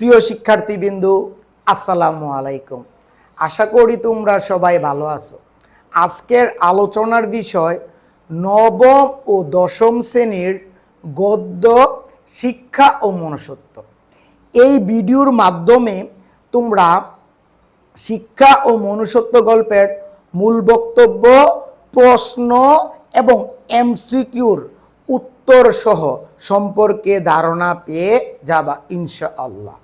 প্রিয় শিক্ষার্থীবৃন্দু, আসসালামু আলাইকুম। আশা করি তোমরা সবাই ভালো আছো। আজকের আলোচনার বিষয় নবম ও দশম শ্রেণির গদ্য, শিক্ষা ও মনুষ্যত্ব। এই ভিডিওর মাধ্যমে তোমরা শিক্ষা ও মনুষ্যত্ব গল্পের মূল বক্তব্য, প্রশ্ন এবং এমসিকিউর উত্তর সহ সম্পর্কে ধারণা পেয়ে যাবা ইনশাআল্লাহ।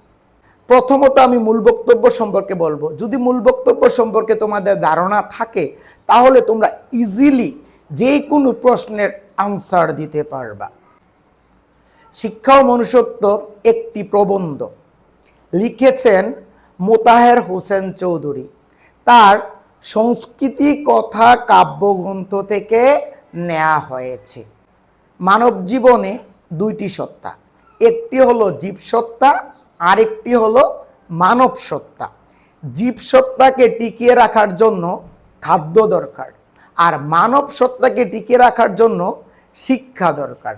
প্রথমত আমি মূল বক্তব্য সম্পর্কে বলব। যদি মূল বক্তব্য সম্পর্কে তোমাদের ধারণা থাকে, তাহলে তোমরা ইজিলি যে কোনো প্রশ্নের আনসার দিতে পারবা। শিক্ষা ও মনুষ্যত্ব একটি প্রবন্ধ। লিখেছেন মোতাহের হোসেন চৌধুরী। তার সংস্কৃতি, কথা, কাব্যগ্রন্থ থেকে নেওয়া হয়েছে। মানব জীবনে দুইটি সত্তা। একটি হলো জীবসত্তা আরেকটি হলো মানব সত্তা। জীবসত্তাকে টিকিয়ে রাখার জন্য খাদ্য দরকার, আর মানব সত্তাকে টিকিয়ে রাখার জন্য শিক্ষা দরকার।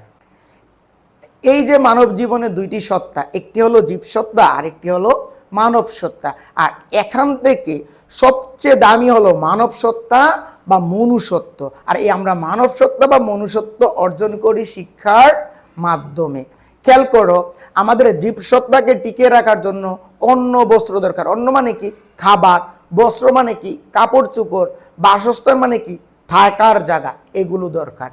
এই যে মানব জীবনে দুইটি সত্তা, একটি হলো জীবসত্তা আরেকটি হলো মানব সত্তা, আর এখান থেকে সবচেয়ে দামি হলো মানব সত্তা বা মনুষ্যত্ব। আর এই আমরা মানব সত্তা বা মনুষ্যত্ব অর্জন করি শিক্ষার মাধ্যমে। খেয়াল করো, আমাদের জীবসত্তাকে টিকিয়ে রাখার জন্য অন্য বস্ত্র দরকার। অন্য মানে কি? খাবার। বস্ত্র মানে কি? কাপড় চোপড়। বাসস্থান মানে কি? থাকার জায়গা। এগুলো দরকার।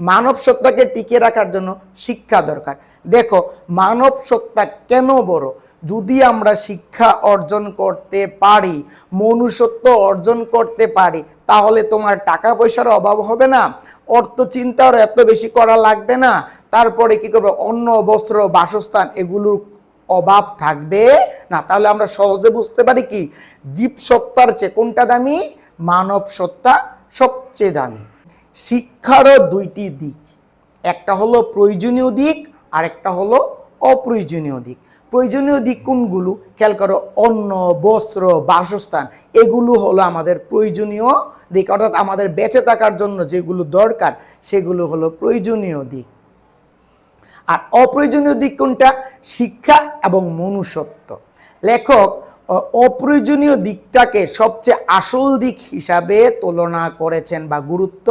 মানব সত্তাকে টিকিয়ে রাখার জন্য শিক্ষা দরকার। দেখো, মানব সত্তা কেন বড়? যদি আমরা শিক্ষা অর্জন করতে পারি, মনুষ্যত্ব অর্জন করতে পারি তাহলে তোমার টাকা পয়সার অভাব হবে না, অর্থ চিন্তার এত বেশি করা লাগবে না। তারপরে কি করব? অন্ন, বস্ত্র, বাসস্থান, এগুলোর অভাব থাকবে না। তাহলে আমরা সহজে বুঝতে পারি কি? জীব সত্তার চেয়ে কোনটা দামি? মানব সত্তা সবচেয়ে দামি। শিক্ষারও দুইটি দিক। একটা হলো প্রয়োজনীয় দিক আর একটা হলো অপ্রয়োজনীয় দিক। প্রয়োজনীয় দিক কোনগুলো? খেয়াল করো, অন্ন, বস্ত্র, বাসস্থান, এগুলো হলো আমাদের প্রয়োজনীয় দিক। অর্থাৎ আমাদের বেঁচে থাকার জন্য যেগুলো দরকার, সেগুলো হলো প্রয়োজনীয় দিক। আর অপ্রয়োজনীয় দিক কোনটা? শিক্ষা এবং মনুষ্যত্ব। লেখক অপ্রয়োজনীয় দিকটাকে সবচেয়ে আসল দিক হিসাবে তুলনা করেছেন বা গুরুত্ব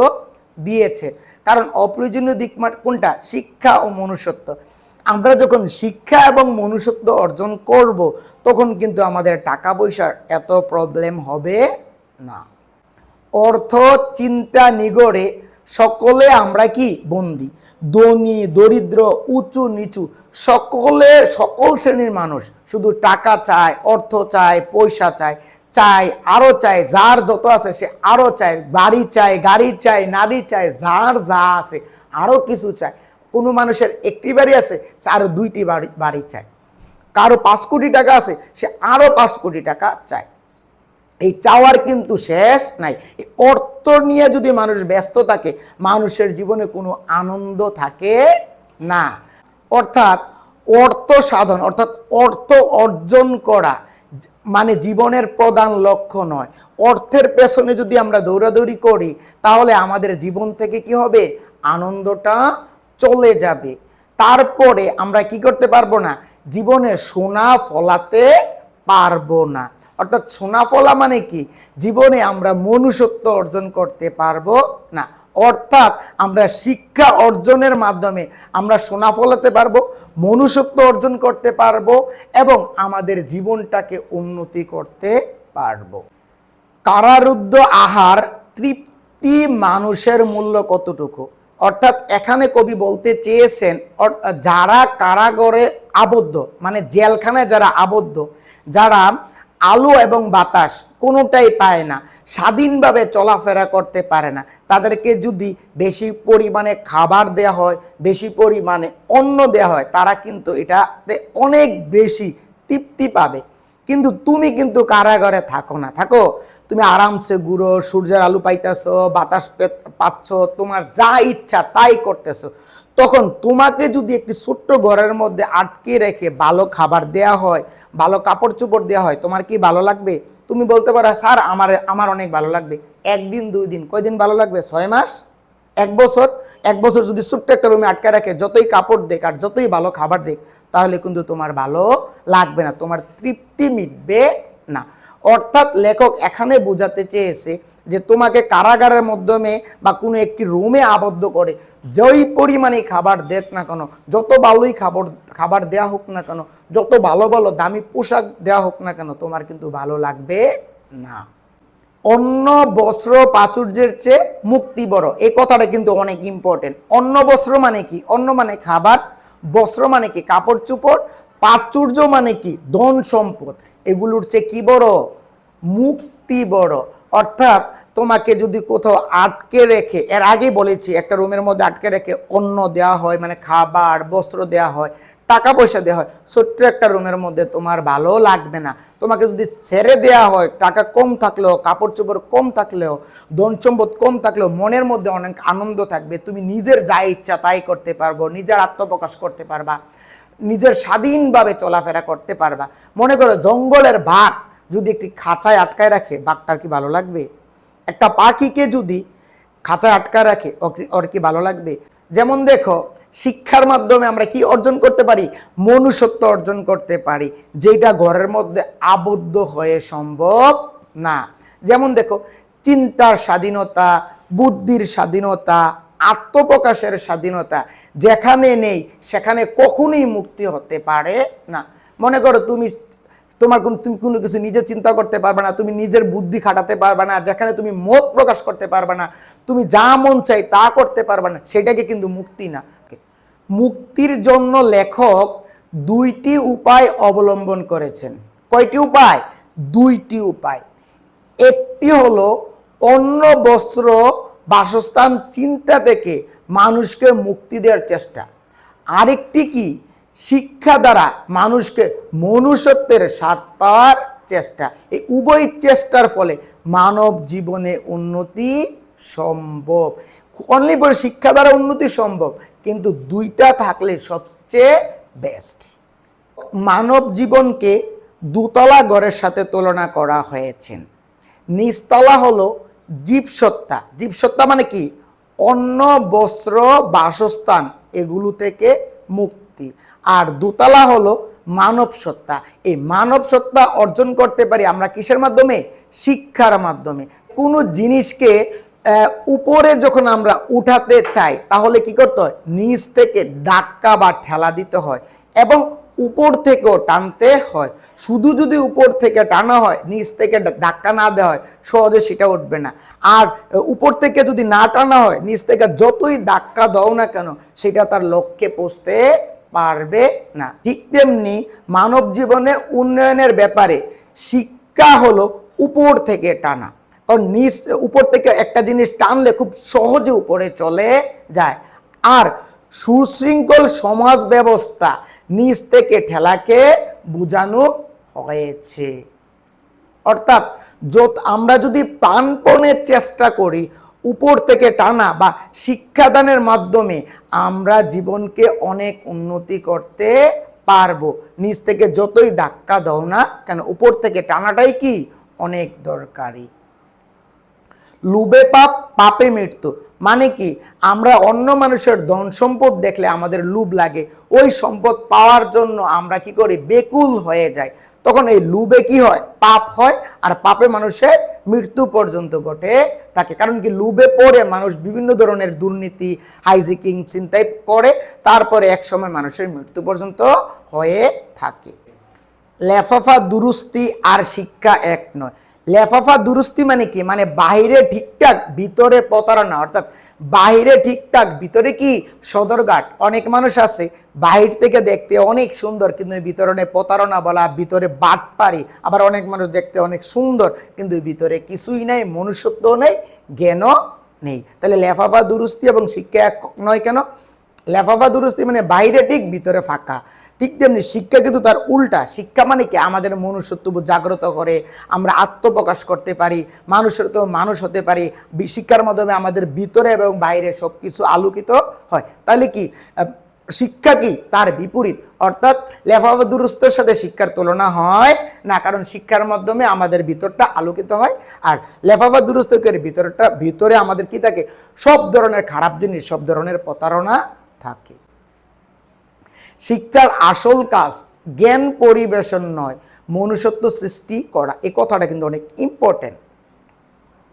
দিয়েছে। কারণ অপ্রয়োজনীয় দিক কোনটা? শিক্ষা ও মনুষ্যত্ব। আমরা যখন শিক্ষা এবং মনুষ্যত্ব অর্জন করব, তখন কিন্তু আমাদের টাকা পয়সার এত প্রবলেম হবে না। অর্থ চিন্তা নিগড়ে সকলে আমরা কি বন্দি? ধনী, দরিদ্র, উঁচু নিচু সকলে, সকল শ্রেণির মানুষ শুধু টাকা চায়, অর্থ চায়, পয়সা চায় চায় আরও চায়, যার যত আছে সে আরও চায়, বাড়ি চায়, গাড়ি চায়, নারী চায়, যার যা আছে আরও কিছু চায়। কোনো মানুষের একটি বাড়ি আছে, সে আরও দুইটি বাড়ি বাড়ি চায়। কারও পাঁচ কোটি টাকা আছে, সে আরও পাঁচ কোটি টাকা চায়। এই চাওয়ার কিন্তু শেষ নাই। অর্থ নিয়ে যদি মানুষ ব্যস্ত থাকে, মানুষের জীবনে কোনো আনন্দ থাকে না। অর্থাৎ অর্থ সাধন, অর্থাৎ অর্থ অর্জন করা মানে জীবনের প্রধান লক্ষ্য নয়। অর্থের পেছনে যদি আমরা দৌড়াদৌড়ি করি, তাহলে আমাদের জীবন থেকে কি হবে? আনন্দটা চলে যাবে। তারপরে আমরা কি করতে পারব না? জীবনে সোনা ফলাতে পারব না। অর্থাৎ সোনা ফলা মানে কি? জীবনে আমরা মনুষ্যত্ব অর্জন করতে পারব না। অর্থাৎ আমরা শিক্ষা অর্জনের মাধ্যমে আমরা সোনা ফলাতে পারব, মনুষ্যত্ব অর্জন করতে পারব এবং আমাদের জীবনটাকে উন্নতি করতে পারব। কারারুদ্ধ আহার তৃপ্তি মানুষের মূল্য কতটুকু? অর্থাৎ এখানে কবি বলতে চেয়েছেন যারা কারাগরে আবদ্ধ মানে জেলখানায় যারা আবদ্ধ, যারা আলো এবং বাতাস কোনোটাই পায় না, স্বাধীনভাবে চলাফেরা করতে পারে না, তাদেরকে যদি বেশি পরিমাণে খাবার দেওয়া হয়, বেশি পরিমাণে অন্ন দেওয়া হয়, তারা কিন্তু এটাতে অনেক বেশি তৃপ্তি পাবে। কিন্তু তুমি কিন্তু কারাগারে থাকো না, থাকো। তুমি আরামসে গুঁড়ো সূর্যের আলু পাইতেছো, বাতাস পাচ্ছ, তোমার যা ইচ্ছা তাই করতেছো। তখন তোমাকে যদি একটি ছোট্ট ঘরের মধ্যে আটকে রেখে ভালো খাবার দেয়া হয়, ভালো কাপড় চোপড় দেওয়া হয়, তোমার কি ভালো লাগবে? তুমি বলতে পারো, স্যার, আমার আমার অনেক ভালো লাগবে। একদিন, দুই দিন কয়দিন ভালো লাগবে? ছয় মাস? এক বছর? এক বছর যদি ছোট্ট একটা রুমে আটকে রাখে, যতই কাপড় দেখ আর যতই ভালো খাবার দেখ তাহলে কিন্তু তোমার ভালো লাগবে না, তোমার তৃপ্তি মিটবে না। অর্থাৎ লেখক এখানে বোঝাতে চেয়েছে যে তোমাকে কারাগারের মাধ্যমে বা কোনো একটি রুমে আবদ্ধ করে, যেই পরিমাণে খাবার দেখ না কেন, যত ভালোই খাবার খাবার দেওয়া হোক না কেন, যত ভালো ভালো দামি পোশাক দেওয়া হোক না কেন, তোমার কিন্তু ভালো লাগবে না। অন্য বস্ত্র, প্রাচুর্যের চেয়ে মুক্তি বড় এই কথাটা কিন্তু অনেক ইম্পর্টেন্ট অন্য বস্ত্র মানে কি? অন্য মানে খাবার, বস্ত্র মানে কি? কাপড় চুপড় প্রাচুর্য মানে কি? ধন সম্পদ। এগুলোর চেয়ে কি বড়? মুক্তি বড়। অর্থাৎ তোমাকে যদি কোথাও আটকে রেখে, এর আগে বলেছি, একটা রুমের মধ্যে আটকে রেখে অন্ন দেওয়া হয় মানে খাবার, বস্ত্র দেওয়া হয় টাকা পয়সা দেওয়া হয়, ছোট্ট একটা রুমের মধ্যে তোমার ভালো লাগবে না। তোমাকে যদি ছেড়ে দেওয়া হয়, টাকা কম থাকলেও, কাপড় চোপড় কম থাকলেও, ধন সম্পদ কম থাকলেও, মনের মধ্যে অনেক আনন্দ থাকবে। তুমি নিজের যা ইচ্ছা তাই করতে পারব, নিজের আত্মপ্রকাশ করতে পারবা। নিজের স্বাধীনভাবে চলাফেরা করতে পারবা। মনে করো জঙ্গলের বাঘ যদি একটি খাঁচায় আটকায় রাখে, বাঘটার কি ভালো লাগবে? একটা পাখিকে যদি খাঁচায় আটকা রাখে ওর কি ভালো লাগবে? যেমন দেখো, শিক্ষার মাধ্যমে আমরা কি অর্জন করতে পারি? মনুষ্যত্ব অর্জন করতে পারি, যেটা ঘরের মধ্যে আবদ্ধ হয়ে সম্ভব না। যেমন দেখো, চিন্তার স্বাধীনতা, বুদ্ধির স্বাধীনতা আত্মপ্রকাশের স্বাধীনতা যেখানে নেই, সেখানে কখনোই মুক্তি হতে পারে না। মনে করো তুমি তোমার কোন, তুমি কোনো কিছু নিজে চিন্তা করতে পারবে না, তুমি নিজের বুদ্ধি খাটাতে পারবে না, যেখানে তুমি মত প্রকাশ করতে পারবে না, তুমি যা মন চাই তা করতে পারবে না, সেটাকে কিন্তু মুক্তি না। মুক্তির জন্য লেখক দুইটি উপায় অবলম্বন করেছেন। কয়টি উপায়? দুইটি উপায়। একটি হলো অন্য বস্ত্র বাসস্থান চিন্তা থেকে মানুষকে মুক্তি দেওয়ার চেষ্টা। আরেকটি কি? শিক্ষা দ্বারা মানুষকে মনুষ্যত্বের স্বাদ পাওয়ার চেষ্টা। এই উভয় চেষ্টার ফলে মানব জীবনে উন্নতি সম্ভব। অনলি বলে শিক্ষা দ্বারা উন্নতি সম্ভব, কিন্তু দুইটা থাকলে সবচেয়ে বেস্ট মানব জীবনকে দুতলা ঘরের সাথে তুলনা করা হয়েছে। নিচতলা হলো জীবসত্তা। জীবসত্তা মানে কি? অন্ন, বস্ত্র, বাসস্থান, এগুলো থেকে মুক্তি। আর দোতলা হলো মানব সত্তা এই মানব সত্তা অর্জন করতে পারি আমরা কিসের মাধ্যমে? শিক্ষার মাধ্যমে। কোনো জিনিসকে উপরে যখন আমরা উঠাতে চাই, তাহলে কি করতে হয়? নিচ থেকে ধাক্কা বা ঠেলা দিতে হয়। এবং উপর থেকেও টানতে হয়। শুধু যদি উপর থেকে টানা হয়, নিচ থেকে ধাক্কা না দেওয়া হয়, সহজে সেটা উঠবে না। আর উপর থেকে যদি না টানা হয়, নিচ থেকে যতই ধাক্কা দাও না কেন, সেটা তার লক্ষ্যে পৌঁছতে পারবে না। ঠিক তেমনি মানব জীবনে উন্নয়নের ব্যাপারে শিক্ষা হলো উপর থেকে টানা। কারণ নিচ, উপর থেকে একটা জিনিস টানলে খুব সহজে উপরে চলে যায়। আর সুশৃঙ্খল সমাজ ব্যবস্থা নিচ থেকে ঠেলাকে বোঝানো হয়েছে। অর্থাৎ যত আমরা যদি প্রাণপণে চেষ্টা করি, উপর থেকে টানা বা শিক্ষাদানের মাধ্যমে আমরা জীবনকে অনেক উন্নতি করতে পারব। নিচ থেকে যতই ধাক্কা দাও না কেন, উপর থেকে টানাটাই কি? অনেক দরকারি। লুবে পাপ, পাপে মৃত্যু। মানে কি? আমরা অন্য মানুষের ধন সম্পদ দেখলে আমাদের লুব লাগে। ওই সম্পদ পাওয়ার জন্য আমরা কি করি? বেকুল হয়ে যাই। তখন এই লুবে কি হয়? পাপ হয় আর পাপে মানুষের মৃত্যু পর্যন্ত ঘটে থাকে। কারণ কি? লুবে পড়ে মানুষ বিভিন্ন ধরনের দুর্নীতি, হাইজিকিং চিন্তাই করে। তারপরে একসময় মানুষের মৃত্যু পর্যন্ত হয়ে থাকে। লেফাফা দুরুস্তি আর শিক্ষা এক নয়। লেফাফা দুরুস্তি মানে কি? মানে বাহিরে ঠিকঠাক, ভিতরে প্রতারণা। অর্থাৎ বাহিরে ঠিকঠাক, ভিতরে কি? সদরঘাট। অনেক মানুষ আছে, বাহির থেকে দেখতে অনেক সুন্দর, কিন্তু ভিতরে প্রতারণা বলা, ভিতরে বাট পারি আবার অনেক মানুষ দেখতে অনেক সুন্দর, কিন্তু ভিতরে কিছুই নাই মনুষ্যত্বও নেই, জ্ঞানও নেই। তাহলে লেফাফা দুরুস্তি এবং শিক্ষা এক নয় কেন? লেফাফা দুরুস্তি মানে বাইরে ঠিক, ভিতরে ফাঁকা। ঠিক তেমনি শিক্ষা কিন্তু তার উল্টা। শিক্ষা মানে কি? আমাদের মনুষ্যত্ববোধ জাগ্রত করে আমরা আত্মপ্রকাশ করতে পারি, মানুষের তো মানুষ হতে পারি। শিক্ষার মাধ্যমে আমাদের ভিতরে এবং বাইরে সব কিছু আলোকিত হয়। তাহলে কি? শিক্ষা কি? তার বিপরীত। অর্থাৎ লেফাফা দুরুস্তর সাথে শিক্ষার তুলনা হয় না, কারণ শিক্ষার মাধ্যমে আমাদের ভিতরটা আলোকিত হয়। আর লেফাফা দুরুস্তকের ভিতরটা ভিতরে আমাদের কি থাকে? সব ধরনের খারাপ জিনিস, সব ধরনের প্রতারণা থাকে। শিক্ষার আসল কাজ জ্ঞান পরিবেশন নয়, মনুষ্যত্ব সৃষ্টি করা। এই কথাটা কিন্তু অনেক ইম্পর্টেন্ট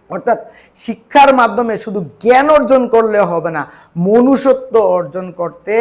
অর্থাৎ শিক্ষার মাধ্যমে শুধু জ্ঞান অর্জন করলে হবে না, মনুষ্যত্ব অর্জন করতে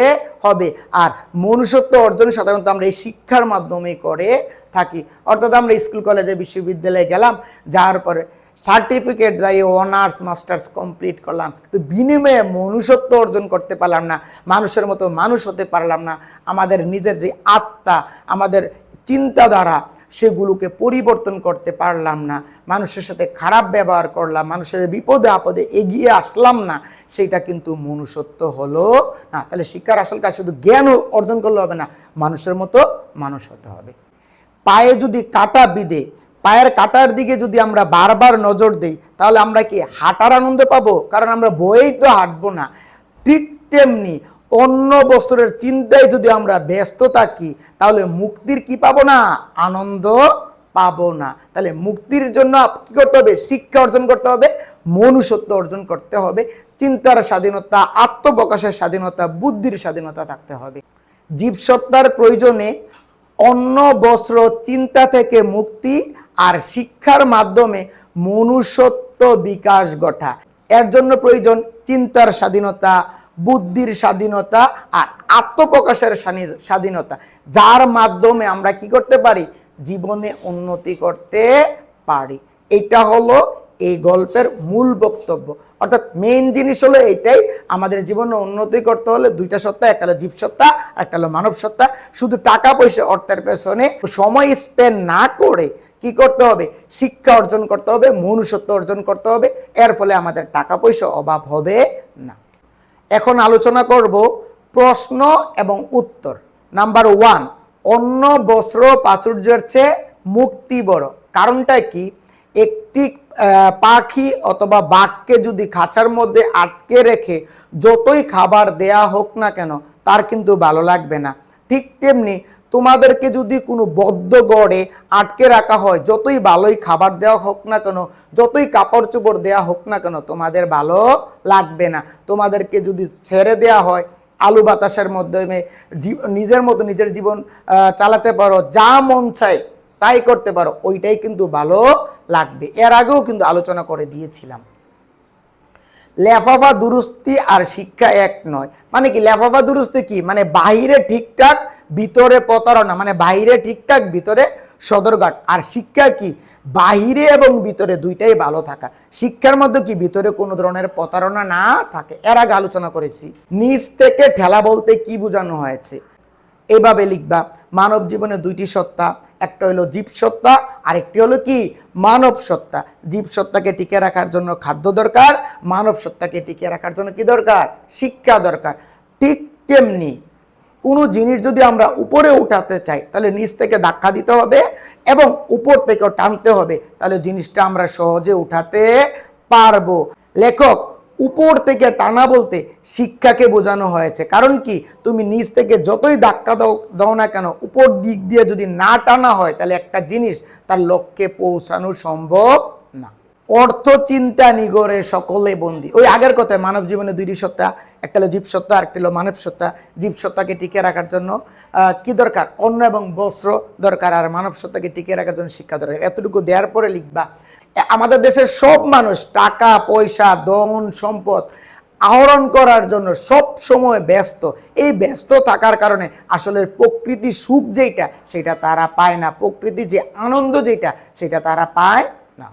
হবে। আর মনুষ্যত্ব অর্জন সাধারণত আমরা এই শিক্ষার মাধ্যমে করে থাকি। অর্থাৎ আমরা স্কুল, কলেজে, বিশ্ববিদ্যালয়ে গেলাম, যাওয়ার পরে সার্টিফিকেট যাই অনার্স, মাস্টার্স কমপ্লিট করলাম। তো বিনিময়ে মনুষ্যত্ব অর্জন করতে পারলাম না, মানুষের মতো মানুষ হতে পারলাম না। আমাদের নিজের যে আত্মা, আমাদের চিন্তাধারা, সেগুলোকে পরিবর্তন করতে পারলাম না। মানুষের সাথে খারাপ ব্যবহার করলাম, মানুষের বিপদে আপদে এগিয়ে আসলাম না। সেটা কিন্তু মনুষ্যত্ব হলো না। তাহলে শিক্ষার আসল কাজ শুধু জ্ঞান অর্জন করলে হবে না, মানুষের মতো মানুষ হতে হবে। পায়ে যদি কাটা বিদে পায়ের কাটার দিকে যদি আমরা বারবার নজর দিই, তাহলে আমরা কি হাঁটার আনন্দ পাবো? কারণ আমরা বয়েই তো হাঁটবো না। ঠিক তেমনি অন্য বছরের চিন্তায় যদি আমরা ব্যস্ত থাকি, তাহলে মুক্তির কি পাবো না? আনন্দ পাবো না। তাহলে মুক্তির জন্য কি করতে হবে? শিক্ষা অর্জন করতে হবে, মনুষ্যত্ব অর্জন করতে হবে, চিন্তার স্বাধীনতা, আত্মপ্রকাশের স্বাধীনতা, বুদ্ধির স্বাধীনতা থাকতে হবে। জীবসত্তার প্রয়োজনে অন্য বস্ত্র, চিন্তা থেকে মুক্তি আর শিক্ষার মাধ্যমে মনুষ্যত্ব বিকাশ ঘটা। এর জন্য প্রয়োজন চিন্তার স্বাধীনতা, বুদ্ধির স্বাধীনতা আর আত্মপ্রকাশের স্বাধীনতা, যার মাধ্যমে আমরা কি করতে পারি? জীবনে উন্নতি করতে পারি। এটা হলো এই গল্পের মূল বক্তব্য। অর্থাৎ মেইন জিনিস হলো এইটাই, আমাদের জীবনে উন্নতি করতে হলে দুইটা সত্তা, একটা হলো জীব সত্তা একটা হলো মানব সত্তা শুধু টাকা পয়সা অর্থের পেছনে সময় স্পেন্ড না করে কি করতে হবে? শিক্ষা অর্জন করতে হবে, মনুষ্যত্ব অর্জন করতে হবে। এর ফলে আমাদের টাকা পয়সা অভাব হবে না। এখন আলোচনা করব প্রশ্ন এবং উত্তর। নাম্বার ওয়ান অন্য বস্ত্র প্রাচুর্যের চেয়ে মুক্তি বড়। কারণটা কি? একটি পাখি অথবা বাঘকে যদি খাঁচার মধ্যে আটকে রেখে যতই খাবার দেয়া হোক না কেন, তার কিন্তু ভালো লাগবে না। ঠিক তেমনি তোমাদেরকে যদি কোনো বদ্ধ গড়ে আটকে রাখা হয়, যতই ভালোই খাবার দেওয়া হোক না কেন, যতই কাপড় চোপড় দেওয়া হোক না কেন, তোমাদের ভালো লাগবে না। তোমাদেরকে যদি ছেড়ে দেওয়া হয়, আলু বাতাসের মাধ্যমে নিজের মতো নিজের জীবন চালাতে পারো, যা মন চায় তাই করতে পারো, ওইটাই কিন্তু ভালো লাগবে। এর আগেও কিন্তু আলোচনা করে দিয়েছিলাম। লেফাফা দুরুস্তি আর শিক্ষা এক নয়। মানে কি, লেফাফা দুরুস্তি কি? মানে বাহিরে ঠিকঠাক, ভিতরে প্রতারণা। মানে বাইরে ঠিকঠাক, ভিতরে সদরঘাট। আর শিক্ষা কি? বাহিরে এবং ভিতরে দুইটাই ভালো থাকা। শিক্ষার মধ্যে কি? ভিতরে কোনো ধরনের প্রতারণা না থাকে। এর আগে আলোচনা করেছি। নিজ থেকে ঠেলা বলতে কি বোঝানো হয়েছে? এভাবে লিখবা, মানব জীবনে দুইটি সত্তা, একটা হলো জীব সত্তা, আরেকটি হলো কি? মানব সত্তা। জীব সত্তাকে টিকে রাখার জন্য খাদ্য দরকার, মানব সত্তাকে টিকে রাখার জন্য কি দরকার? শিক্ষা দরকার। ঠিক তেমনি কোনো জিনিস যদি আমরা উপরে উঠাতে চাই, তাহলে নিচ থেকে ধাক্কা দিতে হবে এবং উপর থেকেও টানতে হবে। তাহলে জিনিসটা আমরা সহজে উঠাতে পারব। লেখক উপর থেকে টানা বলতে শিক্ষাকে বোঝানো হয়েছে। কারণ কি? তুমি নিচ থেকে যতই ধাক্কা দাও দাও না কেন, উপর দিক দিয়ে যদি না টানা হয়, তাহলে একটা জিনিস তার লক্ষ্যে পৌঁছানো সম্ভব না। অর্থ চিন্তা নিগরে সকলে বন্দী। ওই আগের কথায় মানব জীবনে দুইটি সত্তা, একটা হলো জীব সত্তা, আরেকটা হলো মানব সত্তা। জীব সত্তাকে টিকে রাখার জন্য কি দরকার? অন্ন এবং বস্ত্র দরকার, আর মানব সত্তাকে টিকে রাখার জন্য শিক্ষা দরকার। এতটুকু দেওয়ার পরে লিখবা আমাদের দেশের সব মানুষ টাকা, পয়সা, ধন, সম্পদ আহরণ করার জন্য সব সময় ব্যস্ত। এই ব্যস্ত থাকার কারণে আসলে প্রকৃতি সুখ যেটা সেটা তারা পায় না। প্রকৃতি যে আনন্দ যেটা সেটা তারা পায় না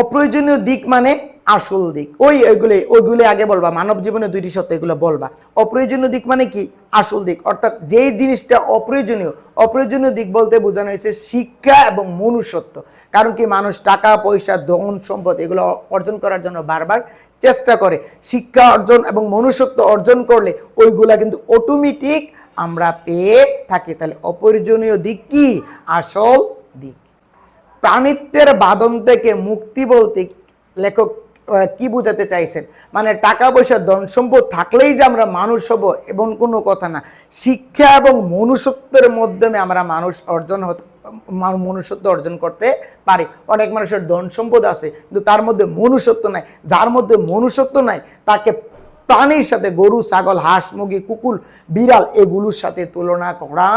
অপ্রয়োজনীয় দিক মানে আসল দিক। ওই ওইগুলি ওইগুলি আগে বলবা, মানব জীবনে দুইটি সত্য এগুলো বলবা। অপ্রয়োজনীয় দিক মানে কি? আসল দিক। অর্থাৎ যেই জিনিসটা অপ্রয়োজনীয় অপ্রয়োজনীয় দিক বলতে বোঝানো হয়েছে শিক্ষা এবং মনুষ্যত্ব। কারণ কি? মানুষ টাকা, পয়সা, ধন, সম্পদ এগুলো অর্জন করার জন্য বারবার চেষ্টা করে। শিক্ষা অর্জন এবং মনুষ্যত্ব অর্জন করলে ওইগুলা কিন্তু অটোমেটিক আমরা পেয়ে থাকি। তাহলে অপ্রয়োজনীয় দিক কি? আসল প্রাণিত্বের বাদন থেকে মুক্তি বলতে লেখক কি বোঝাতে চাইছেন? মানে টাকা পয়সা, ধন সম্পদ থাকলেই যে আমরা মানুষ হব এবং কোনো কথা না। শিক্ষা এবং মনুষ্যত্বের মাধ্যমে আমরা মানুষ অর্জন মনুষ্যত্ব অর্জন করতে পারি। অনেক মানুষের ধন সম্পদ আছে, কিন্তু তার মধ্যে মনুষ্যত্ব নাই। যার মধ্যে মনুষ্যত্ব নাই, তাকে প্রাণীর সাথে গরু, ছাগল, হাঁস, মুরগি, কুকুর, বিড়াল এগুলোর সাথে তুলনা করা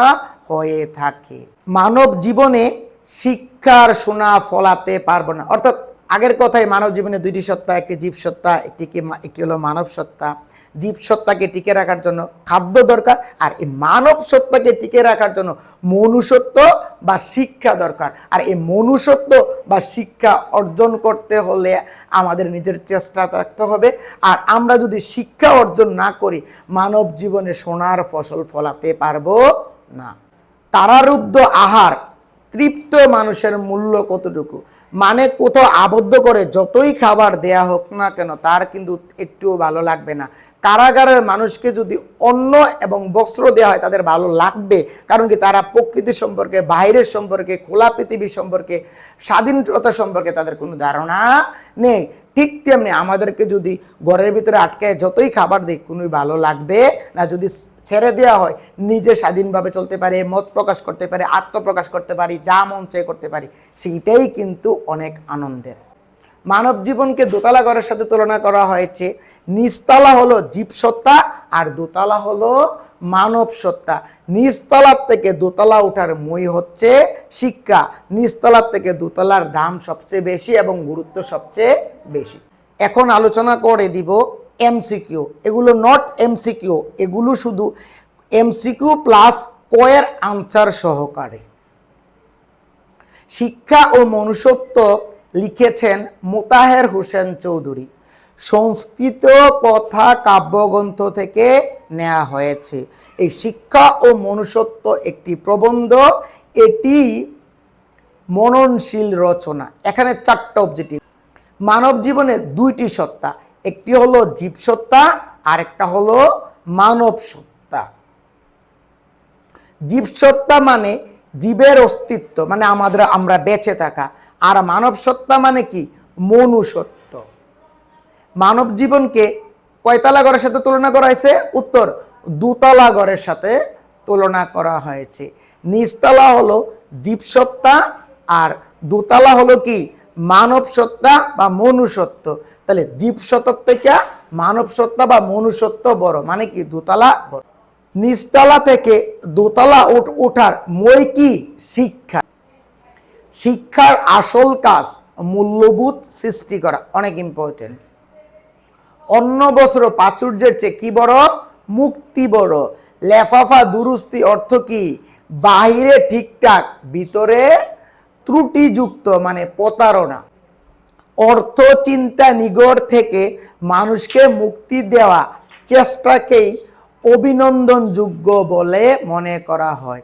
হয়ে থাকে। মানব জীবনে শিক্ষার সোনা ফলাতে পারব না। অর্থাৎ আগের কথাই মানব জীবনে দুইটি সত্তা, একটি জীব সত্তা একটি কি একটি হলো মানব সত্তা। জীব সত্তাকে টিকে রাখার জন্য খাদ্য দরকার, আর এই মানব সত্তাকে টিকে রাখার জন্য মনুষ্যত্ব বা শিক্ষা দরকার। আর এই মনুষ্যত্ব বা শিক্ষা অর্জন করতে হলে আমাদের নিজের চেষ্টা থাকতে হবে। আর আমরা যদি শিক্ষা অর্জন না করি, মানব জীবনে সোনার ফসল ফলাতে পারব না। তারারুদ্ধ আহার তৃপ্ত মানুষের মূল্য কতটুকু? মানে কোথাও আবদ্ধ করে যতই খাবার দেয়া হোক না কেন, তার কিন্তু একটুও ভালো লাগবে না। কারাগারের মানুষকে যদি অন্ন এবং বস্ত্র দেওয়া হয়, তাদের ভালো লাগবে। কারণ কি? তারা প্রকৃতি সম্পর্কে, বাইরের সম্পর্কে, খোলা পৃথিবী সম্পর্কে, স্বাধীনতা সম্পর্কে তাদের কোনো ধারণা নেই। ঠিক তেমনি আমাদেরকে যদি ঘরের ভিতরে আটকে যতই খাবার দিই কোনোই ভালো লাগবে না। যদি ছেড়ে দেওয়া হয়, নিজে স্বাধীনভাবে চলতে পারে, মত প্রকাশ করতে পারে, আত্মপ্রকাশ করতে পারি, যা মন চেয়ে করতে পারি, সেইটাই কিন্তু অনেক আনন্দের। মানব জীবনকে দোতলা ঘরের সাথে তুলনা করা হয়েছে। নিচতলা হলো জীবসত্তা আর দোতলা হলো মানব সত্তা। নিচতলার থেকে দোতলা ওঠার মই হচ্ছে শিক্ষা। নিচতলার থেকে দোতলার দাম সবচেয়ে বেশি এবং গুরুত্ব সবচেয়ে বেশি। এখন আলোচনা করে দিব এমসিকিউ। এগুলো নট এমসিকিউ। এগুলো শুধু এমসিকিউ প্লাস কয়ের আনসার সহকারে। শিক্ষা ও মনুষ্যত্ব লিখেছেন মোতাহের হোসেন চৌধুরী। সংস্কৃত কথা কাব্যগ্রন্থ থেকে নেওয়া হয়েছে। এই শিক্ষা ও মনুষ্যত্ব একটি প্রবন্ধ, এটি মননশীল রচনা। এখানে চারটা অবজেক্টিভ মানব জীবনের দুইটি সত্তা, একটি হলো জীবসত্তা আর একটা হলো মানব সত্তা। জীবসত্তা মানে জীবের অস্তিত্ব মানে আমাদের, আমরা বেঁচে থাকা। আর মানব সত্তা মানে কি? মনুষ্যত্ব মানব জীবনকে কয়তলা ঘরের সাথে তুলনা করা হয়েছে? উত্তর, দুতলা ঘরের সাথে তুলনা করা হয়েছে। নিচতলা হলো জীবসত্তা আর দোতলা হলো কি? মানব সত্তা বা মনুষ্যত্ব তাহলে জীবসত্তার থেকে মানব সত্তা বা মনুষ্যত্ব বড় মানে কি? দোতলা বড়। নিচতলা থেকে দোতলা উঠ- ওঠার মই কি? শিক্ষা। শিক্ষার আসল কাজ মূল্যবোধ সৃষ্টি করা, অনেক ইম্পর্টেন্ট অন্য বছর প্রাচুর্যের চেয়ে কি বড়? মুক্তি বড়। লেফাফা দুরুস্তি অর্থ কি? বাহিরে ঠিকঠাক, ভিতরে ত্রুটিযুক্ত মানে প্রতারণা। অর্থ চিন্তা নিগড় থেকে মানুষকে মুক্তি দেওয়া, চেষ্টাকেই অভিনন্দনযোগ্য বলে মনে করা হয়।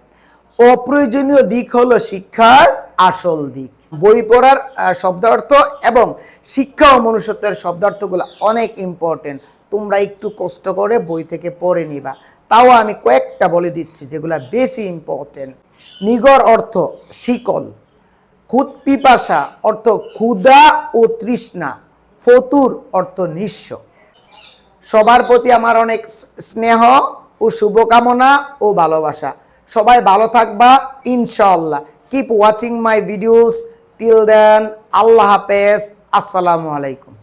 অপ্রয়োজনীয় দিক হলো শিক্ষার আসল দিক। বই পড়ার শব্দার্থ এবং শিক্ষা ও মনুষ্যত্বের শব্দার্থগুলো অনেক ইম্পর্টেন্ট তোমরা একটু কষ্ট করে বই থেকে পড়ে নিবা। তাও আমি কয়েকটা বলে দিচ্ছি যেগুলো বেশি ইম্পর্টেন্ট নিগড় অর্থ শিকল, খুদ পিপাসা অর্থ ক্ষুধা ও তৃষ্ণা, ফতুর অর্থ নিঃস্ব। সবার প্রতি আমার অনেক স্নেহ ও শুভকামনা ও ভালোবাসা। সবাই ভালো থাকবা ইনশাল্লাহ keep watching my videos till then আল্লাহ হাফেজ। আসসালামু আলাইকুম।